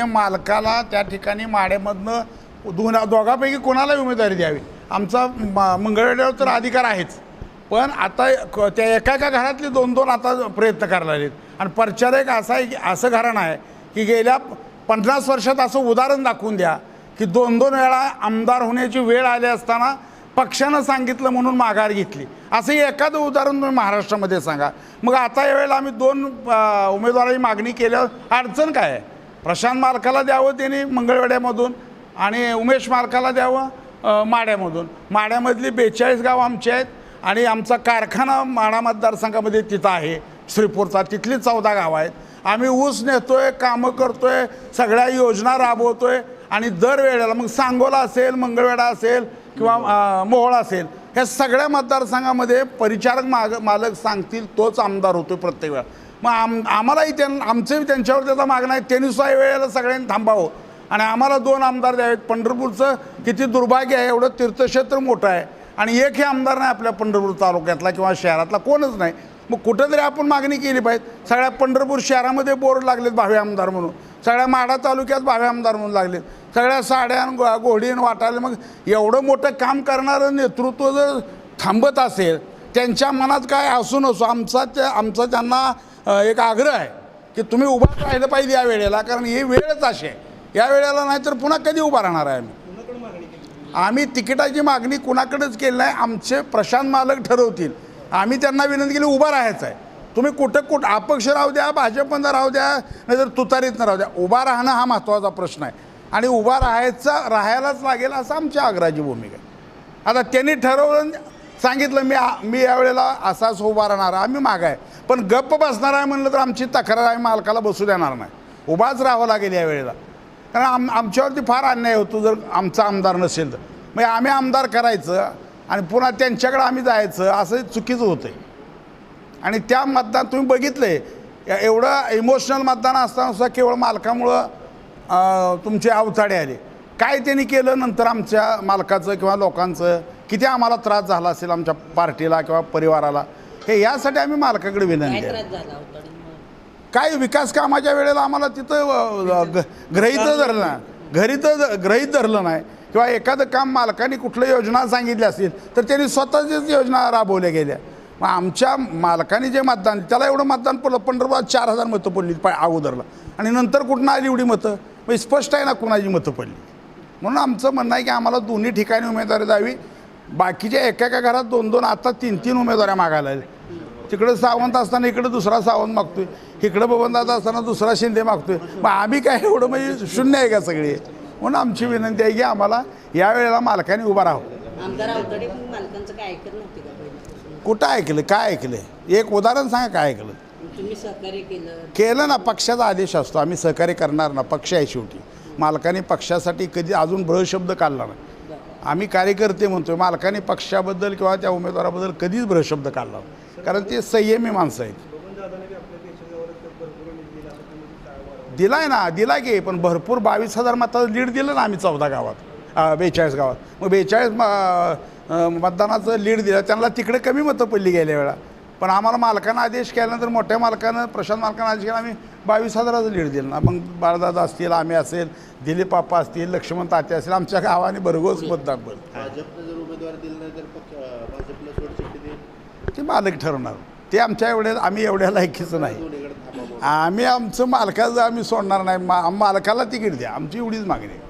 आणि मालकाला त्या ठिकाणी माड्यामधनं दोन दोघापैकी कोणाला उमेदवारी द्यावी? आमचा म- मंगळवेढ्यावर तर अधिकार आहेच. पण आता क- त्या एका एका घरातले दोन दोन आता प्रयत्न करायला लागलेत. आणि प्रचारक असा आहे की असं घराणं आहे की गेल्या पन्नास वर्षात असं उदाहरण दाखवून द्या की दोन दोन वेळा आमदार होण्याची वेळ आली असताना पक्षानं सांगितलं म्हणून माघार घेतली. असं एखादं उदाहरण तुम्ही महाराष्ट्रामध्ये सांगा. मग आता यावेळेला आम्ही दोन उमेदवाराची मागणी केल्यावर अडचण काय आहे? प्रशांत मालकाला द्यावं त्यांनी मंगळवेड्यामधून आणि उमेश मालकाला द्यावं माड्यामधून. माड्यामधली बेचाळीस गाव आमची आहेत आणि आमचा कारखाना माडा मतदारसंघामध्ये तिथं आहे श्रीपूरचा. तिथली चौदा गावं आहेत. आम्ही ऊस नेतो आहे कामं करतो आहे सगळ्या योजना राबवतो आहे आणि दरवेळेला मग सांगोला असेल मंगळवेढा असेल किंवा मोहोळ असेल ह्या सगळ्या मतदारसंघामध्ये परिचारक माग मालक सांगतील तोच आमदार होतो प्रत्येक वेळा. मग आम आम्हालाही त्यां आमचंही त्यांच्यावर त्याचा मागणं आहे. त्यांनीसुद्धा वेळेला सगळ्यांनी थांबावं. आणि आम्हाला दोन आमदार द्यावेत. पंढरपूरचं किती दुर्भाग्य आहे एवढं तीर्थक्षेत्र मोठं आहे. आणि एकही आमदार नाही आपल्या पंढरपूर तालुक्यातला किंवा शहरातला कोणच नाही. मग कुठंतरी आपण मागणी केली पाहिजे. सगळ्या पंढरपूर शहरामध्ये बोर्ड लागलेत भावे आमदार म्हणून. सगळ्या माढा तालुक्यात भावे आमदार म्हणून लागलेत. सगळ्या साड्या गो घोडी वाटायला मग एवढं मोठं काम करणारं नेतृत्व जर थांबत असेल त्यांच्या मनात काय असू नसो आमचा त्या आमचा त्यांना एक आग्रह आहे की तुम्ही उभं राहिलं पाहिजे या वेळेला कारण ही वेळच अशी आहे. या वेळेला नाही तर पुन्हा कधी उभा राहणार आहे आम्ही? आम्ही तिकिटाची मागणी कुणाकडेच केली नाही आमचे प्रशांत मालक ठरवतील. आम्ही त्यांना विनंती केली उभा राहायचं आहे. तुम्ही कुठं कुठं अपक्ष राहू द्या भाजपनं राहू द्या नाहीतर तुतारीतनं राहू द्या. उभा राहणं हा महत्त्वाचा प्रश्न आहे. आणि उभा राहायचा राहायलाच लागेल असं आमच्या आग्रहाची भूमिका आहे. आता त्यांनी ठरवलं सांगितलं मी मी यावेळेला असाच उभा राहणार आहे. आम्ही माग आहे. पण गप्प बसणार आहे म्हणलं तर आमची तक्रार आम्ही मालकाला बसू देणार नाही. उभाच राहावं लागेल या वेळेला कारण आम आमच्यावरती फार अन्याय होतो जर आमचा आमदार नसेल तर. मग आम्ही आमदार करायचं आणि पुन्हा त्यांच्याकडे आम्ही जायचं असं चुकीचं होतं आहे आणि त्या मतदान तुम्ही बघितले एवढं इमोशनल मतदान असताना सुद्धा केवळ मालकामुळं तुमचे अवचाडे आले. काय त्यांनी केलं नंतर आमच्या मालकाचं किंवा लोकांचं? किती आम्हाला त्रास झाला असेल आमच्या पार्टीला किंवा परिवाराला हे यासाठी आम्ही मालकाकडे विनंती काय आहे. काय विकास कामाच्या वेळेला आम्हाला तिथं ग्रहीत धरलं नाही. घरी तर ग्रहीत धरलं नाही. किंवा एखादं काम मालकाने कुठल्या योजना सांगितल्या असतील तर त्यांनी स्वतःच्याच योजना राबवल्या गेल्या. मग आमच्या मालकाने जे मतदान त्याला एवढं मतदान पडलं पंढरपुरात चार हजार मतं पडली पा अगोदरला. आणि नंतर कुठनं आली एवढी मतं? मग स्पष्ट आहे ना कुणाची मतं पडली. म्हणून आमचं म्हणणं आहे की आम्हाला दोन्ही ठिकाणी उमेदवारी द्यावी. बाकीच्या एका एका घरात दोन दोन आता तीन तीन उमेदवाऱ्या मागायला तिकडं सावंत असताना इकडं दुसरा सावंत मागतोय. इकडं बबनदादा असताना दुसरा शिंदे मागतोय. मग आम्ही काय एवढं म्हणजे शून्य आहे का सगळे? म्हणून आमची विनंती आहे की आम्हाला या वेळेला मालकाने उभा राहावं. कुठं ऐकलं? काय ऐकलं? एक उदाहरण सांगा काय ऐकलं? केलं. केलं ना पक्षाचा आदेश असतो. आम्ही सहकार्य करणार ना पक्ष आहे शेवटी. मालकाने पक्षासाठी कधी अजून भ्रशब्द काढला नाही. आम्ही कार्यकर्ते म्हणतोय मालकाने पक्षाबद्दल किंवा त्या उमेदवाराबद्दल कधीच भ्रशब्द काढला कारण ते संयमी माणसं आहेत. दिलाय ना दिला की पण भरपूर बावीस हजार मताचं लीड दिलं ना आम्ही चौदा गावात बेचाळीस गावात. मग बेचाळीस मतदानाचं लीड दिलं त्यांना तिकडे कमी मतं पडली गेल्या वेळा. पण आम्हाला मालकानं आदेश केल्यानंतर मोठ्या मालकानं प्रशांत मालकानं आदेश केला आम्ही बावीस हजाराचं लीड दिलं ना. मग बाळदादा असतील आम्ही असेल दिलीप पाप्पा असतील लक्ष्मण तात्या असतील आमच्या गावाने भरघोस मतदान देईल? ते मालक ठरवणार. ते आमच्या एवढ्या आम्ही एवढ्या लायकीचं नाही. आम्ही आमचं मालकाचं आम्ही सोडणार नाही. मा मालकाला तिकीट द्या. आमची एवढीच मागणी आहे.